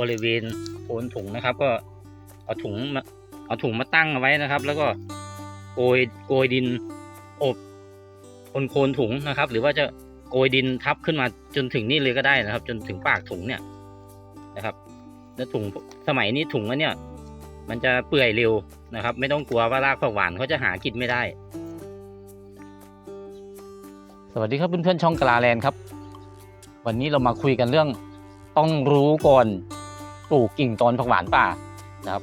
บริเวณโคนถุงนะครับ ก็เอาถุงมาเอาถุงมาตั้งเอาไว้นะครับ แล้วก็โกยโกยดินอบคนโคนถุงนะครับ หรือว่าจะโกยดินทับขึ้นมาจนถึงนี่เลยก็ได้นะครับ จนถึงปากถุงเนี่ยนะครับ แล้วถุงสมัยนี้ถุงอันเนี่ยมันจะเปื่อยเร็วนะครับ ไม่ต้องกลัวว่ารากผักหวานเขาจะหากินไม่ได้ สวัสดีครับเพื่อนๆช่องกลาแลนครับ วันนี้เรามาคุยกันเรื่องต้องรู้ก่อน ปลูกกิ่งตอนผักหวานป่านะครับ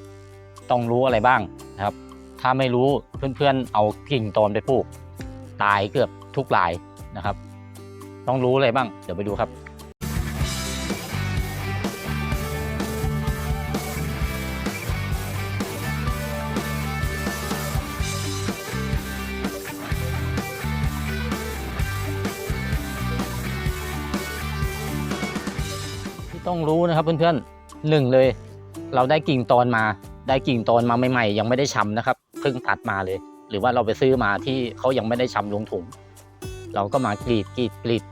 ต้องรู้อะไรบ้างนะครับ ถ้าไม่รู้เพื่อนๆเอากิ่งตอนไปปลูก ตายเกือบทุกรายนะครับ ต้องรู้อะไรบ้าง เดี๋ยวไปดูครับที่ต้องรู้นะครับเพื่อนๆ หนึ่งเลย เราได้กิ่งตอนมา ได้กิ่งตอนมาใหม่ๆ ยังไม่ได้ชำนะครับ เพิ่งตัดมาเลย หรือว่าเราไปซื้อมาที่เขายังไม่ได้ชำลงถุง เราก็มากรีดกรีดกรีด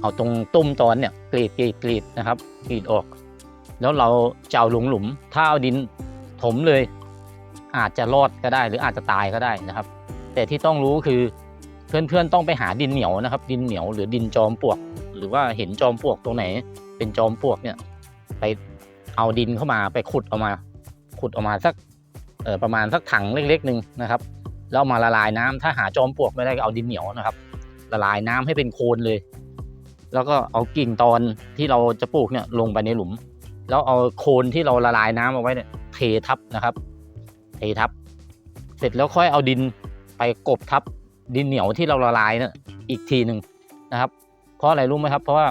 เอาตรงตุ้มตอนเนี่ยกรีดกรีดกรีดนะครับกรีดออก แล้วเราจะเอาลงหลุม ถ้าเอาดินถมเลย อาจจะรอดก็ได้ หรืออาจจะตายก็ได้นะครับ แต่ที่ต้องรู้คือเพื่อนๆต้องไปหาดินเหนียวนะครับ ดินเหนียวหรือดินจอมปลวก หรือว่าเห็นจอมปลวกตรงไหน เป็นจอมปลวกเนี่ย ไป เอาดินเข้ามาไปขุดออกมา ขุดออกมาสักเออประมาณสักถังเล็กๆหนึ่งนะครับแล้วมาละลายน้ำถ้าหาจอมปลวกไม่ได้ก็เอาดินเหนียวนะครับ ละลายน้ำให้เป็นโคลนเลย แล้วก็เอากิ่งตอนที่เราจะปลูกเนี่ยลงไปในหลุม แล้วเอาโคลนที่เราละลายน้ำเอาไว้เนี่ยเททับนะครับ เททับ เสร็จแล้วค่อยเอาดินไปกบทับดินเหนียวที่เราละลายเนี่ยอีกทีหนึ่งนะครับ เพราะอะไรรู้ไหมครับ เพราะว่า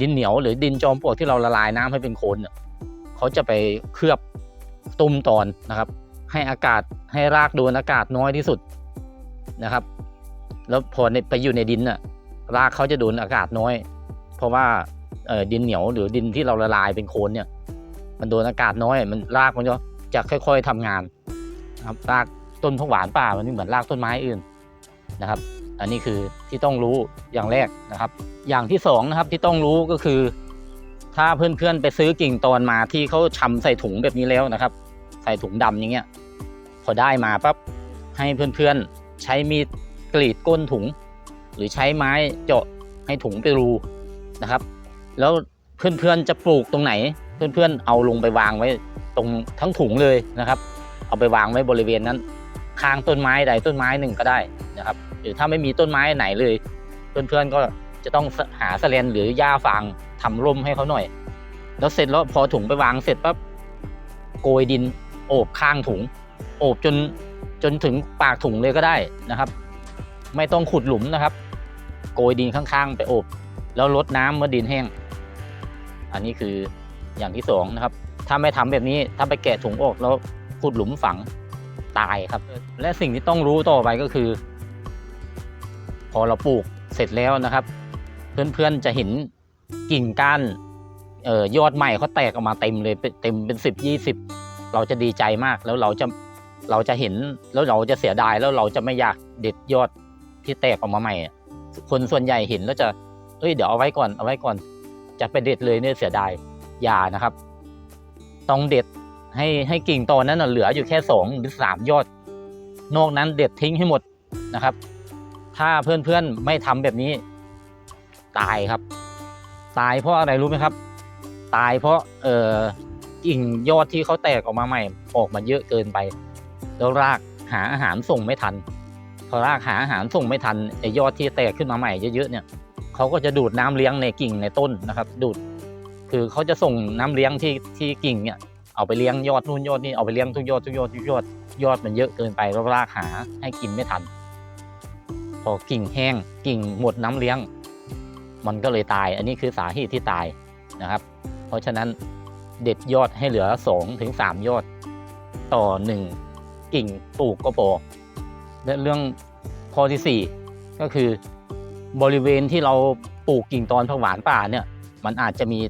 ดินเหนียวหรือดินจอมปลวกที่เราละลายน้ำให้เป็นโคลนเนี่ย เขาจะไปเคลือบตุ้มตอนนะครับ ให้อากาศให้รากโดนอากาศน้อยที่สุดนะครับ แล้วพอไปอยู่ในดินน่ะรากเขาจะโดนอากาศน้อย เพราะว่าเดินเหนียวหรือดินที่เราละลายเป็นโคลนเนี่ย มันโดนอากาศน้อยมันรากมันก็จะค่อย ๆทำงานนะครับรากต้นผักหวานป่ามันไม่เหมือนรากต้นไม้อื่นนะครับ อันนี้คือที่ต้องรู้อย่างแรกนะครับ อย่างที่สองนะครับที่ต้องรู้ก็คือ ถ้าเพื่อนๆไปซื้อกิ่งตอนมาที่เขาชำใส่ถุงแบบนี้แล้วนะครับ ใส่ถุงดำอย่างเงี้ยพอได้มาปั๊บให้เพื่อนๆใช้มีดกรีดก้นถุง หรือใช้ไม้เจาะให้ถุงไปรูนะครับ แล้วเพื่อนๆจะปลูกตรงไหน เพื่อนๆเอาลงไปวางไว้ตรงทั้งถุงเลยนะครับ เอาไปวางไว้บริเวณนั้นข้างต้นไม้ใดต้นไม้หนึ่งก็ได้นะครับ หรือถ้าไม่มีต้นไม้ไหนเลย เพื่อนๆก็จะต้องหาสแลนหรือหญ้าฟาง ทำร่มให้เขาหน่อย แล้วเสร็จแล้วพอถุงไปวางเสร็จปั๊บโกยดินโอบข้างถุง โอบจนจนถึงปากถุงเลยก็ได้นะครับ ไม่ต้องขุดหลุมนะครับ โกยดินข้างๆ ไปโอบ แล้วลดน้ำเมื่อดินแห้ง อันนี้คืออย่างที่สองนะครับ ถ้าไม่ทำแบบนี้ถ้าไปแกะถุงออกแล้วขุดหลุมฝังตายครับ และสิ่งที่ต้องรู้ต่อไปก็คือ พอเราปลูกเสร็จแล้วนะครับ เพื่อนๆจะเห็น กิ่งก้านเอ่อยอดใหม่เขาแตกออกมาเต็มเลยเต็มเป็นสิบยี่สิบเราจะดีใจมากแล้วเราจะเราจะเห็นแล้วเราจะเสียดายแล้วเราจะไม่อยากเด็ดยอดที่แตกออกมาใหม่ คนส่วนใหญ่เห็นแล้วจะเอ้ยเดี๋ยวเอาไว้ก่อนเอาไว้ก่อน จะไปเด็ดเลยเนี่ยเสียดายอย่านะครับ ต้องเด็ดให้ให้กิ่งตอนนั้นเหลืออยู่แค่สองหรือสามยอด นอกนั้นเด็ดทิ้งให้หมดนะครับ ถ้าเพื่อนๆไม่ทำแบบนี้ ตายครับ ตายเพราะอะไรรู้ไหมครับ ตายเพราะเอ่อกิ่งยอดที่เขาแตกออกมาใหม่ ออกมาเยอะเกินไป แล้วรากหาอาหารส่งไม่ทัน พอรากหาอาหารส่งไม่ทันไอยอดที่แตกขึ้นมาใหม่เยอะๆเนี่ยเขาก็จะดูดน้ำเลี้ยงในกิ่งในต้นนะครับ ดูด คือเขาจะส่งน้ำเลี้ยงที่ที่กิ่งเนี่ยเอาไปเลี้ยงยอดนู่นยอดนี่เอาไปเลี้ยงทุกยอดทุกยอดทุกยอดยอดมันเยอะเกินไปแล้วรากหาให้กินไม่ทัน พอกิ่งแห้งกิ่งหมดน้ำเลี้ยง มันก็เลยตาย อันนี้คือสาเหตุที่ตายนะครับ เพราะฉะนั้นเด็ดยอดให้เหลือ2ถึง3ยอดต่อ 1 กิ่งปลูกก็พอและเรื่องข้อที่ 4 ก็คือบริเวณที่เราปลูกกิ่งตอนผักหวานป่าเนี่ย มันอาจจะมี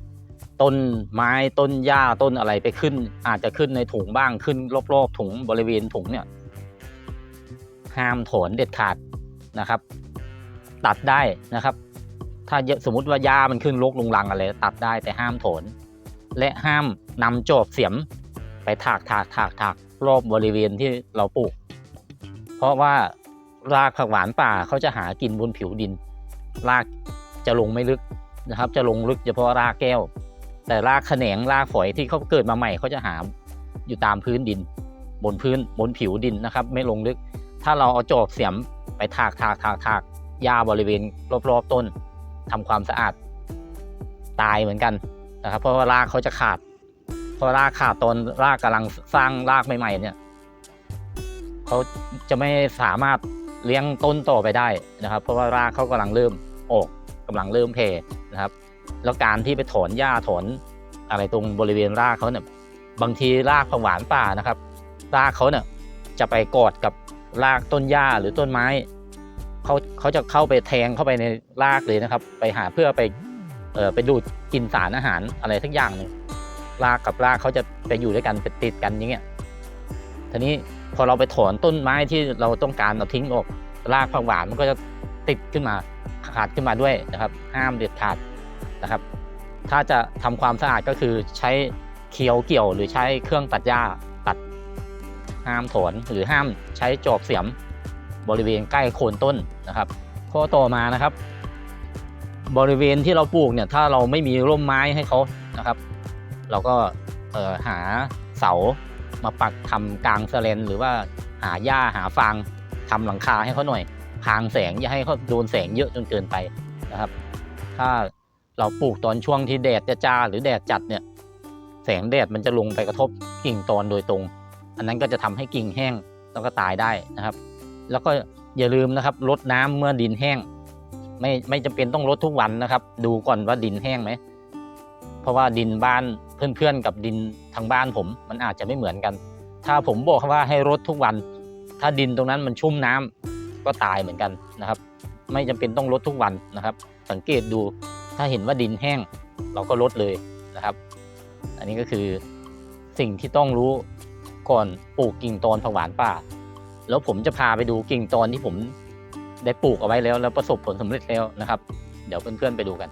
ต้นไม้ต้นหญ้าต้นอะไรไปขึ้น อาจจะขึ้นในถุงบ้างขึ้นรอบๆถุงบริเวณถุงเนี่ยห้ามถอนเด็ดขาดนะครับ ตัดได้นะครับ ถ้าสมมติว่าหญ้ามันขึ้นรกลุงรังอะไรตัดได้แต่ห้ามถอนและห้ามนำจอบเสียม ไปถากถากถากถากรอบบริเวณที่เราปลูก เพราะว่ารากผักหวานป่าเขาจะหากินบนผิวดิน รากจะลงไม่ลึกนะครับ จะลงลึกเฉพาะรากแก้ว แต่รากแขนงรากฝอยที่เขาเกิดมาใหม่เขาจะหาอยู่ตามพื้นดิน บนพื้นบนผิวดินนะครับ ไม่ลงลึก ถ้าเราเอาจอบเสียมไปถากถากถากถากหญ้าบริเวณรอบๆต้น ทำความสะอาดตายเหมือนกันนะครับ เพราะว่ารากเขาจะขาดเพราะรากขาดตอนรากกำลังสร้างรากใหม่ ๆ เนี่ยเขาจะไม่สามารถเลี้ยงต้นต่อไปได้นะครับ เพราะว่ารากเขากำลังเริ่มออกกำลังเริ่มเพนะครับ แล้วการที่ไปถอนหญ้าถอนอะไรตรงบริเวณรากเขาเนี่ยบางทีรากผักหวานป่านะครับ รากเขาเนี่ยจะไปกอดกับรากต้นหญ้าหรือต้นไม้ เขาเขาจะเข้าไปแทงเข้าไปในรากเลยนะครับ ไปหาเพื่อไปเอ่อไปดูดกินสารอาหารอะไรสักอย่างหนึ่งรากกับรากเขาจะไปอยู่ด้วยกันไปติดกันอย่างเงี้ยทีนี้พอเราไปถอนต้นไม้ที่เราต้องการเราทิ้งออกรากผักหวานมันก็จะติดขึ้นมาขาดขึ้นมาด้วยนะครับ ห้ามเด็ดขาดนะครับ ถ้าจะทำความสะอาดก็คือใช้เคียวเกี่ยวหรือใช้เครื่องตัดหญ้าตัดห้ามถอนหรือห้ามใช้จอบเสียม บริเวณใกล้โคนต้นนะครับ ข้อต่อมานะครับ บริเวณที่เราปลูกเนี่ยถ้าเราไม่มีร่มไม้ให้เขานะครับ เราก็หาเสามาปักทำกลางสแลนหรือว่าหาหญ้าหาฟางทำหลังคาให้เขาหน่อยพางแสงอย่าให้เขาโดนแสงเยอะจนเกินไปนะครับ ถ้าเราปลูกตอนช่วงที่แดดจะจ้าหรือแดดจัดเนี่ยแสงแดดมันจะลงไปกระทบกิ่งตอนโดยตรง อันนั้นก็จะทำให้กิ่งแห้งแล้วก็ตายได้นะครับ แล้วก็อย่าลืมนะครับลดน้ำเมื่อดินแห้ง ไม่ไม่จำเป็นต้องลดทุกวันนะครับ ดูก่อนว่าดินแห้งไหมเพราะว่าดินบ้านเพื่อนๆกับดินทางบ้านผม มันอาจจะไม่เหมือนกัน ถ้าผมบอกว่าให้รดทุกวัน ถ้าดินตรงนั้นมันชุ่มน้ำก็ตายเหมือนกันนะครับ ไม่จำเป็นต้องลดทุกวันนะครับ สังเกตดูถ้าเห็นว่าดินแห้ง เราก็ลดเลยนะครับ อันนี้ก็คือสิ่งที่ต้องรู้ก่อนปลูกกิ่งตอนผักหวานป่า แล้วผมจะพาไปดูกิ่งตอนที่ผมได้ปลูกเอาไว้แล้ว แล้วประสบผลสำเร็จแล้วนะครับ เดี๋ยวเพื่อนๆไปดูกัน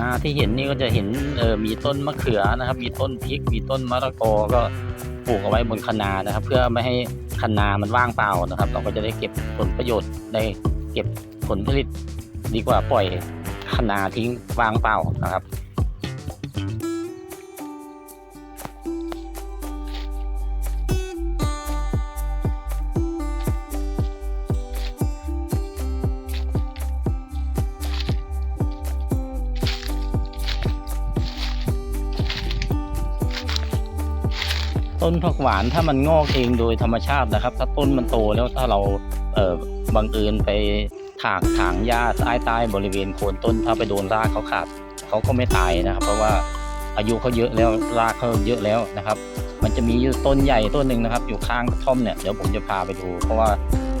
นาที่เห็นนี่ก็จะเห็นเออมีต้นมะเขือนะครับ มีต้นพริก มีต้นมะละกอก็ปลูกเอาไว้บนคะนานะครับ เพื่อไม่ให้คะนามันว่างเปล่านะครับ เราก็จะได้เก็บผลประโยชน์ได้เก็บผลผลิตดีกว่าปล่อยคะนาทิ้งว่างเปล่านะครับ ต้นผักหวานถ้ามันงอกเองโดยธรรมชาตินะครับ ถ้าต้นมันโตแล้วถ้าเราเออบังเอิญไปถากถางหญ้าใต้ใต้บริเวณโคนต้นถ้าไปโดนรากเขาขาดเขาก็ไม่ตายนะครับ เพราะว่าอายุเขาเยอะแล้วรากเขาเยอะแล้วนะครับ มันจะมีอยู่ต้นใหญ่ต้นหนึ่งนะครับ อยู่ข้างกระท่อมเนี่ยเดี๋ยวผมจะพาไปดู เพราะว่า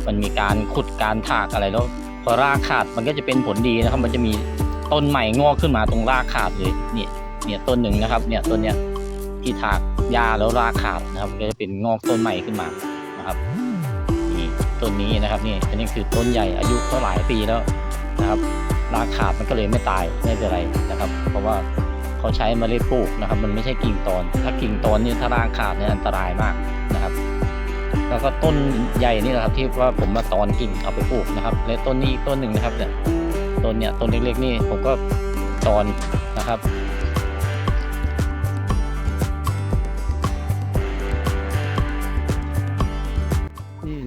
มันมีการขุดการถากอะไรแล้วพอรากขาดมันก็จะเป็นผลดีนะครับ มันจะมีต้นใหม่งอกขึ้นมาตรงรากขาดเลยเนี่ยเนี่ยต้นหนึ่งนะครับ เนี่ยต้นเนี้ย ที่ถากหญ้าแล้วรากขาดนะครับก็จะเป็นงอกต้นใหม่ขึ้นมานะครับนี่ต้นนี้นะครับนี่อันนี้คือต้นใหญ่อายุก็หลายปีแล้วนะครับรากขาดมันก็เลยไม่ตายไม่เป็นไรนะครับ เพราะว่าเขาใช้เมล็ดปลูกนะครับ มันไม่ใช่กิ่งตอน ถ้ากิ่งตอนนี่ถ้ารากขาดเนี่ยอันตรายมากนะครับ แล้วก็ต้นใหญ่นี่แหละครับที่ว่าผมมาตอนกิ่งเอาไปปลูกนะครับ และต้นนี้ต้นหนึ่งนะครับเนี่ยต้นเนี่ยต้นเล็กๆนี่ผมก็ตอนนะครับ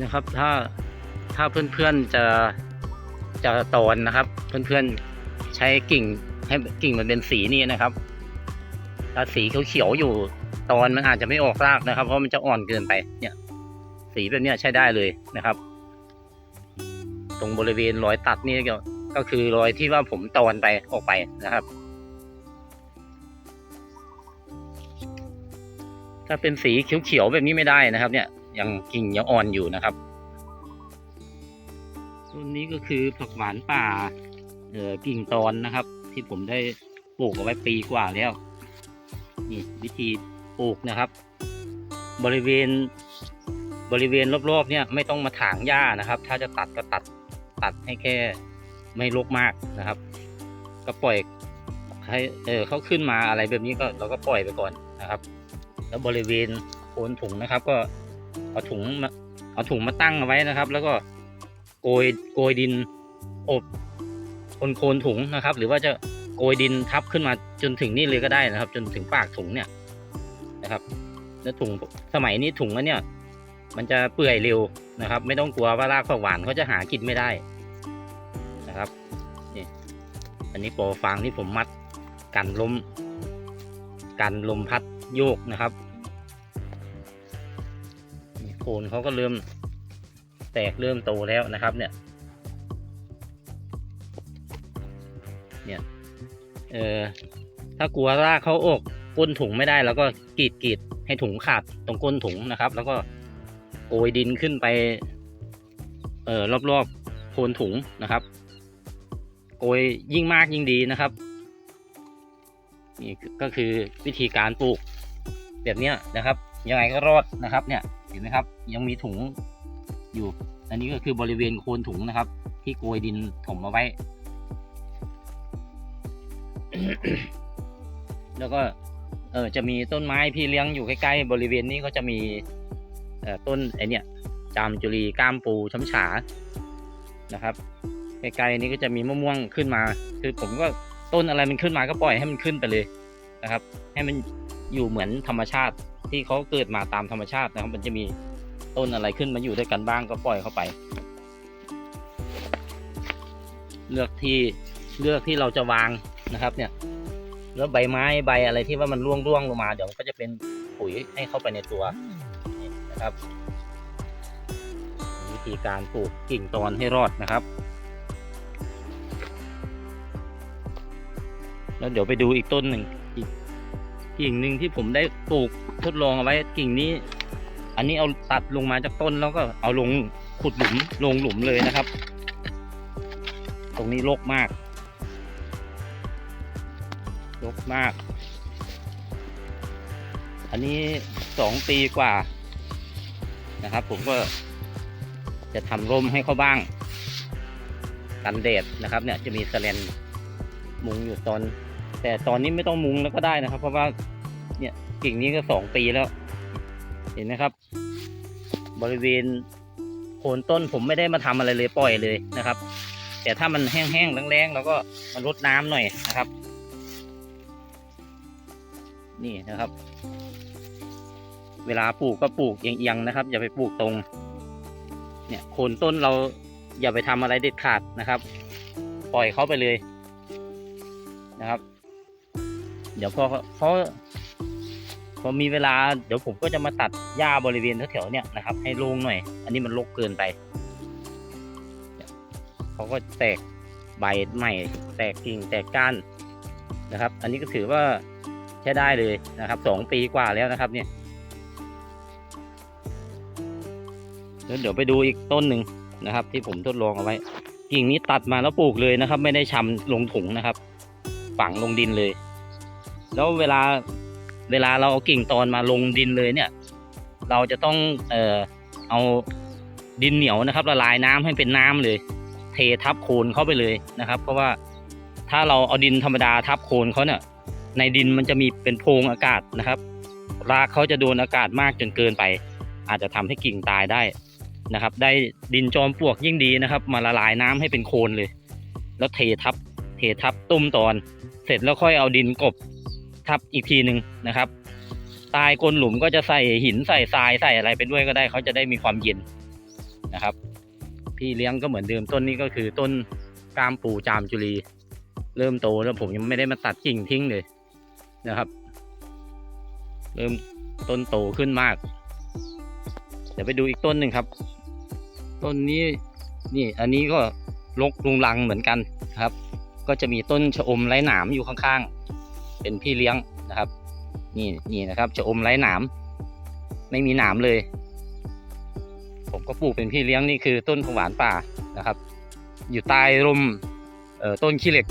นะครับ ถ้าถ้าเพื่อนๆจะจะตอนนะครับ เพื่อนๆใช้กิ่งให้กิ่งมันเป็นสีนี้นะครับถ้าสีเขียวๆอยู่ตอนมันอาจจะไม่ออกรากนะครับ เพราะมันจะอ่อนเกินไป เนี่ย สีแบบนี้ใช้ได้เลยนะครับ ตรงบริเวณรอยตัดนี่ก็ก็คือรอยที่ว่าผมตอนไปออกไปนะครับ ถ้าเป็นสีเขียวๆแบบนี้ไม่ได้นะครับ เนี่ย ยังกิ่งยังอ่อนอยู่นะครับต้นนี้ก็คือผักหวานป่าเออกิ่งตอนนะครับ ที่ผมได้ปลูกเอาไว้ปีกว่าแล้วนี่วิธีปลูกนะครับ บริเวณบริเวณรอบๆเนี่ยไม่ต้องมาถางหญ้านะครับ ถ้าจะตัดก็ตัดตัดให้แค่ไม่รกมากนะครับ ก็ปล่อยให้เออเขาขึ้นมาอะไรแบบนี้ก็เราก็ปล่อยไปก่อนนะครับ แล้วบริเวณโคนถุงนะครับ ก็ เอาถุงมาเอาถุงมาตั้งเอาไว้นะครับ แล้วก็โกยโกยดินอบคนโคนถุงนะครับ หรือว่าจะโกยดินทับขึ้นมาจนถึงนี่เลยก็ได้นะครับ จนถึงปากถุงเนี่ยนะครับ แล้วถุงสมัยนี้ถุงอันเนี่ยมันจะเปื่อยเร็วนะครับ ไม่ต้องกลัวว่ารากผักหวานเขาจะหากินไม่ได้นะครับนี่อันนี้ปรฟางที่ผมมัดกันลมกันลมพัดโยกนะครับ คนเขาก็เริ่มแตกเริ่มโตแล้วนะครับ เนี่ย เนี่ยเออถ้ากลัวรากเขาอกก้นถุงไม่ได้ แล้วก็กรีดกรีดให้ถุงขาดตรงก้นถุงนะครับ แล้วก็โกยดินขึ้นไป เอ่อรอบๆโคนถุงนะครับ โกยยิ่งมากยิ่งดีนะครับนี่ก็คือวิธีการปลูกแบบนี้นะครับ ยังไงก็รอดนะครับเนี่ย เห็นไหมครับ ยังมีถุงอยู่ อันนี้ก็คือบริเวณโคนถุงนะครับ ที่โกยดินถมเอาไว้ แล้วก็เออจะมีต้นไม้พี่เลี้ยงอยู่ใกล้ๆบริเวณนี้ก็จะมีเอ่อต้นไอเนี่ยจามจุรีก้ามปูช้ำฉานะครับใกล้ๆนี้ก็จะมีมะม่วงขึ้นมา คือผมก็ต้นอะไรมันขึ้นมาก็ปล่อยให้มันขึ้นไปเลยนะครับ ให้มันอยู่เหมือนธรรมชาติ ที่เขาเกิดมาตามธรรมชาตินะครับ มันจะมีต้นอะไรขึ้นมาอยู่ด้วยกันบ้างก็ปล่อยเข้าไป เลือกที่เลือกที่เราจะวางนะครับ เนี่ยแล้วใบไม้ใบอะไรที่ว่ามันร่วงร่วงลงมาเดี๋ยวก็จะเป็นปุ๋ยให้เข้าไปในตัวนะครับ วิธีการปลูกกิ่งตอนให้รอดนะครับ แล้วเดี๋ยวไปดูอีกต้นหนึ่ง กิ่งหนึ่งที่ผมได้ปลูกทดลองเอาไว้กิ่งนี้ อันนี้เอาตัดลงมาจากต้นแล้วก็เอาลงขุดหลุมลงหลุมเลยนะครับ ตรงนี้รกมากรกมาก อันนี้สองปีกว่านะครับ ผมก็จะทำร่มให้เขาบ้าง กันแดดนะครับ เนี่ยจะมีสแลนมุงอยู่ตอน แต่ตอนนี้ไม่ต้องมุงแล้วก็ได้นะครับ เพราะว่า กิ่งนี้ก็สองปีแล้ว เห็นไหมครับ บริเวณโคนต้นผมไม่ได้มาทำอะไรเลยปล่อยเลยนะครับ แต่ถ้ามันแห้งๆแรงๆเราก็มารดน้ำหน่อยนะครับ นี่นะครับ เวลาปลูกก็ปลูกเอียงๆนะครับ อย่าไปปลูกตรง เนี่ยโคนต้นเราอย่าไปทำอะไรเด็ดขาดนะครับ ปล่อยเขาไปเลยนะครับ เดี๋ยวพอเพราะ พอมีเวลาเดี๋ยวผมก็จะมาตัดหญ้าบริเวณแถวๆเนี่ยนะครับ ให้โล่งหน่อย อันนี้มันรกเกินไปเนี่ยเขาก็แตกใบใหม่แตกกิ่งแตกก้านนะครับ อันนี้ก็ถือว่าใช้ได้เลยนะครับสองปีกว่าแล้วนะครับเนี่ยแล้วเดี๋ยวไปดูอีกต้นหนึ่งนะครับ ที่ผมทดลองเอาไว้ กิ่งนี้ตัดมาแล้วปลูกเลยนะครับ ไม่ได้ชำลงถุงนะครับ ฝังลงดินเลย แล้วเวลา เวลาเราเอากิ่งตอนมาลงดินเลยเนี่ย เราจะต้องเอ่อเอาดินเหนียวนะครับละลายน้ำให้เป็นน้ำเลย เททับโคนเข้าไปเลยนะครับ เพราะว่าถ้าเราเอาดินธรรมดาทับโคนเขาเนี่ยในดินมันจะมีเป็นโพรงอากาศนะครับรากเขาจะโดนอากาศมากจนเกินไป อาจจะทำให้กิ่งตายได้นะครับ ได้ดินจอมปลวกยิ่งดีนะครับ มาละลายน้ำให้เป็นโคลนเลย แล้วเททับ เททับตุ้มตอน เสร็จแล้วค่อยเอาดินกบ ทับอีกทีหนึ่งนะครับใตายก้นหลุมก็จะใส่หินใส่ทรายใส่อะไรไปด้วยก็ได้เขาจะได้มีความเย็นนะครับ พี่เลี้ยงก็เหมือนเดิมต้นนี้ก็คือต้นกามปูจามจุลีเริ่มโตแล้วผมยังไม่ได้มาตัดกิ่งทิ้งเลยนะครับ เริ่มต้นโตขึ้นมาก เดี๋ยวไปดูอีกต้นหนึ่งครับ ต้นนี้นี่อันนี้ก็ลกลุงลังเหมือนกันนะครับ ก็จะมีต้นชะอมไร้หนามอยู่ข้างๆ เป็นพี่เลี้ยงนะครับ นี่นี่นะครับชะอมไร้หนาม ไม่มีหนามเลย ผมก็ปลูกเป็นพี่เลี้ยงนี่คือต้นผักหวานป่านะครับ อยู่ใต้ร่มต้นขี้เหล็ก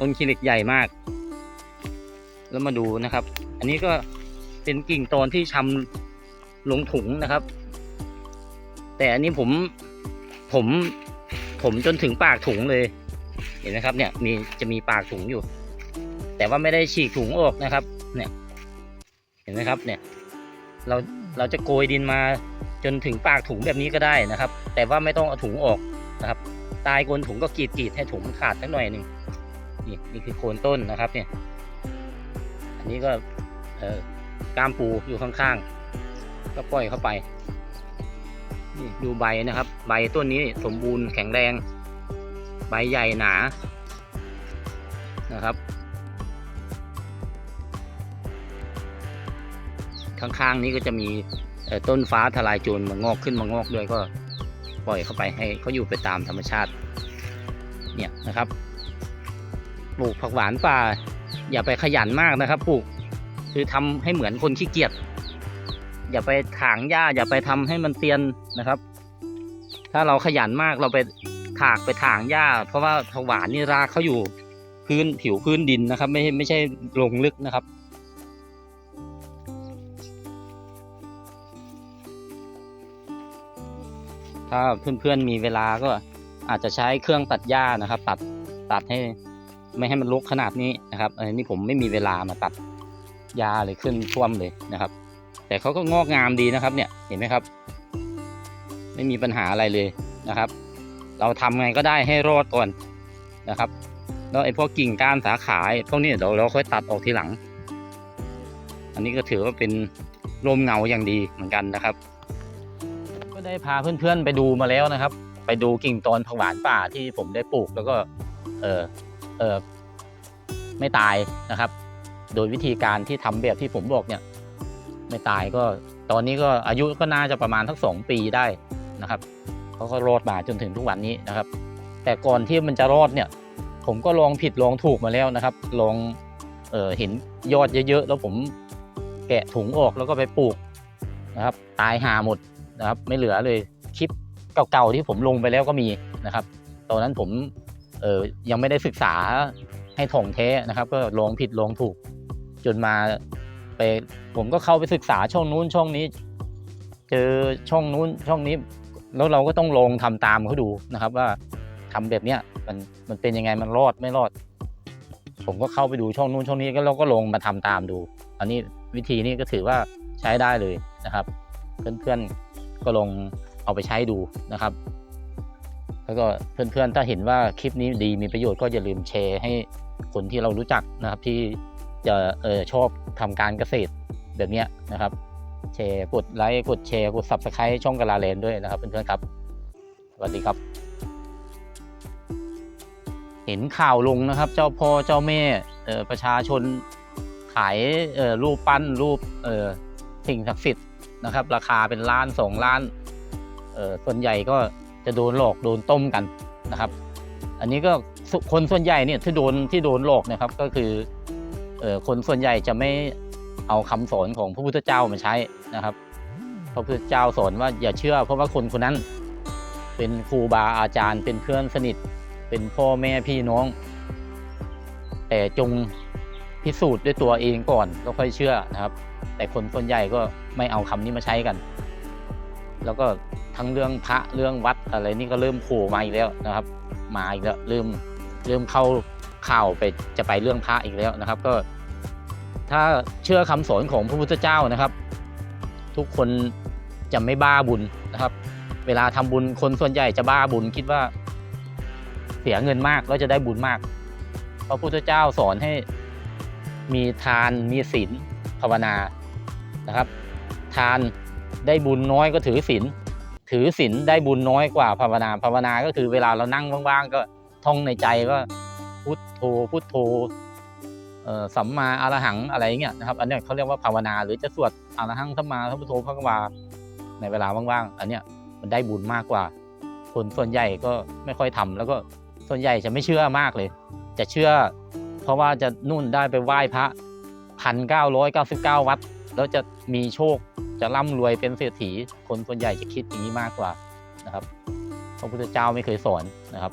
ต้นขี้เหล็กใหญ่มาก แล้วมาดูนะครับ อันนี้ก็เป็นกิ่งตอนที่ชำลงถุงนะครับ แต่อันนี้ผมผมผมจนถึงปากถุงเลย เห็นไหมครับเนี่ยมีจะมีปากถุงอยู่ แต่ว่าไม่ได้ฉีกถุงออกนะครับ เนี่ย เห็นไหมครับ เนี่ย เราเราจะโกยดินมาจนถึงปากถุงแบบนี้ก็ได้นะครับ แต่ว่าไม่ต้องเอาถุงออกนะครับ ตายกลนถุงก็กรีดกรีดให้ถุงมันขาดสักหน่อยหนึ่งนี่นี่คือโคนต้นนะครับ เนี่ย อันนี้ก็เอ่อกามปูอยู่ข้างๆ ก็ปล่อยเข้าไป นี่ดูใบนะครับ ใบต้นนี้สมบูรณ์แข็งแรง ใบใหญ่หนา นะครับ ข้างๆนี้ก็จะมีต้นฟ้าทลายโจรมางอกขึ้นมางอกด้วยก็ปล่อยเข้าไปให้เขาอยู่ไปตามธรรมชาติเนี่ยนะครับปลูกผักหวานป่า อย่าไปขยันมากนะครับปลูกคือทำให้เหมือนคนขี้เกียจอย่าไปถางหญ้าอย่าไปทำให้มันเตียนนะครับ ถ้าเราขยันมากเราไปถากไปถางหญ้า เพราะว่าผักหวานนี่รากเขาอยู่พื้นผิวพื้นดินนะครับ ไม่ใช่ไม่ใช่ลงลึกนะครับ ถ้าเพื่อนๆมีเวลาก็อาจจะใช้เครื่องตัดหญ้านะครับ ตัดตัดให้ไม่ให้มันรกขนาดนี้นะครับอันนี้ผมไม่มีเวลามาตัดหญ้าเลยขึ้นท่วมเลยนะครับ แต่เขาก็งอกงามดีนะครับ เนี่ยเห็นไหมครับ ไม่มีปัญหาอะไรเลยนะครับ เราทำไงก็ได้ให้รอดก่อนนะครับแล้วไอ้พวกกิ่งก้านสาขาพวกนี้เดี๋ยวเราค่อยตัดออกทีหลัง อันนี้ก็ถือว่าเป็นร่มเงาอย่างดีเหมือนกันนะครับ ได้พาเพื่อนๆไปดูมาแล้วนะครับ ไปดูกิ่งตอนผักหวานป่าที่ผมได้ปลูกแล้วก็ เออเออไม่ตายนะครับ โดยวิธีการที่ทำแบบที่ผมบอกเนี่ย ไม่ตายก็ตอนนี้ก็อายุก็น่าจะประมาณทั้งสองปีได้นะครับเขาก็รอดมาจนถึงทุกวันนี้นะครับ แต่ก่อนที่มันจะรอดเนี่ย ผมก็ลองผิดลองถูกมาแล้วนะครับ ลองเออเห็นยอดเยอะๆแล้วผมแกะถุงออกแล้วก็ไปปลูกนะครับ ตายหาหมด นะครับ ไม่เหลือเลยคลิปเก่าๆที่ผมลงไปแล้วก็มีนะครับ ตอนนั้นผมเออยังไม่ได้ศึกษาให้ถ่องแท้นะครับ ก็ลงผิดลงถูก จนมาไปผมก็เข้าไปศึกษาช่องนู้นช่องนี้ เจอช่องนู้นช่องนี้ แล้วเราก็ต้องลงทำตามเขาดูนะครับว่าทำแบบเนี้ยมันมันเป็นยังไงมันรอดไม่รอด ผมก็เข้าไปดูช่องนู้นช่องนี้ก็เราก็ลงมาทำตามดู อันนี้วิธีนี้ก็ถือว่าใช้ได้เลยนะครับ เพื่อนๆ ก็ลองเอาไปใช้ดูนะครับ แล้วก็เพื่อนๆถ้าเห็นว่าคลิปนี้ดีมีประโยชน์ก็อย่าลืมแชร์ให้คนที่เรารู้จักนะครับที่จะเออชอบทำการเกษตรแบบนี้นะครับ แชร์กดไลค์กดแชร์กด subscribe ช่องกาลาเลนด้วยนะครับเพื่อนๆครับสวัสดีครับ เห็นข่าวลงนะครับ เจ้าพ่อเจ้าแม่ประชาชนขายรูปปั้นรูปสิ่งศักดิ์สิทธิ์ นะครับ ราคาเป็นล้านสองล้านเออส่วนใหญ่ก็จะโดนหลอกโดนต้มกันนะครับ อันนี้ก็คนส่วนใหญ่เนี่ยที่โดนที่โดนหลอกนะครับก็คือเออคนส่วนใหญ่จะไม่เอาคำสอนของพระพุทธเจ้ามาใช้นะครับพระพุทธเจ้าสอนว่าอย่าเชื่อ เพราะว่าคนคนนั้น เป็นครูบาอาจารย์เป็นเพื่อนสนิท เป็นพ่อแม่พี่น้อง แต่จงพิสูจน์ด้วยตัวเองก่อนแล้วค่อยเชื่อนะครับ แต่คนส่วนใหญ่ก็ไม่เอาคำนี้มาใช้กัน แล้วก็ทั้งเรื่องพระเรื่องวัดอะไรนี่ก็เริ่มโผล่มาอีกแล้วนะครับ มาอีกแล้วเริ่มเริ่มเข้าข่าวไปจะไปเรื่องพระอีกแล้วนะครับ ก็ ถ้าเชื่อคำสอนของพระพุทธเจ้านะครับ ทุกคนจะไม่บ้าบุญนะครับ เวลาทำบุญคนส่วนใหญ่จะบ้าบุญคิดว่าเสียเงินมากแล้วจะได้บุญมาก พระพุทธเจ้าสอนให้มีทานมีศีล ภาวนานะครับ ทานได้บุญน้อยก็ถือศีลถือศีลได้บุญน้อยกว่าภาวนาภาวนาก็คือเวลาเรานั่งว่างๆ ก็ท่องในใจก็พุทโธพุทโธสัมมาอรหังอะไรเงี้ยนะครับ อันนี้เขาเรียกว่าภาวนาหรือจะสวดอรหังสัมมาสัมพุทโธพระกวาในเวลาว่างๆ อันเนี้ยมันได้บุญมากกว่า คนส่วนใหญ่ก็ไม่ค่อยทำแล้วก็ส่วนใหญ่จะไม่เชื่อมากเลย จะเชื่อ เพราะว่าจะนู่นได้ไปไหว้พระ พันเก้าร้อยเก้าสิบเก้าวัดแล้วจะมีโชคจะร่ำรวยเป็นเศรษฐีคนส่วนใหญ่จะคิดอย่างนี้มากกว่านะครับพระพุทธเจ้าไม่เคยสอนนะครับ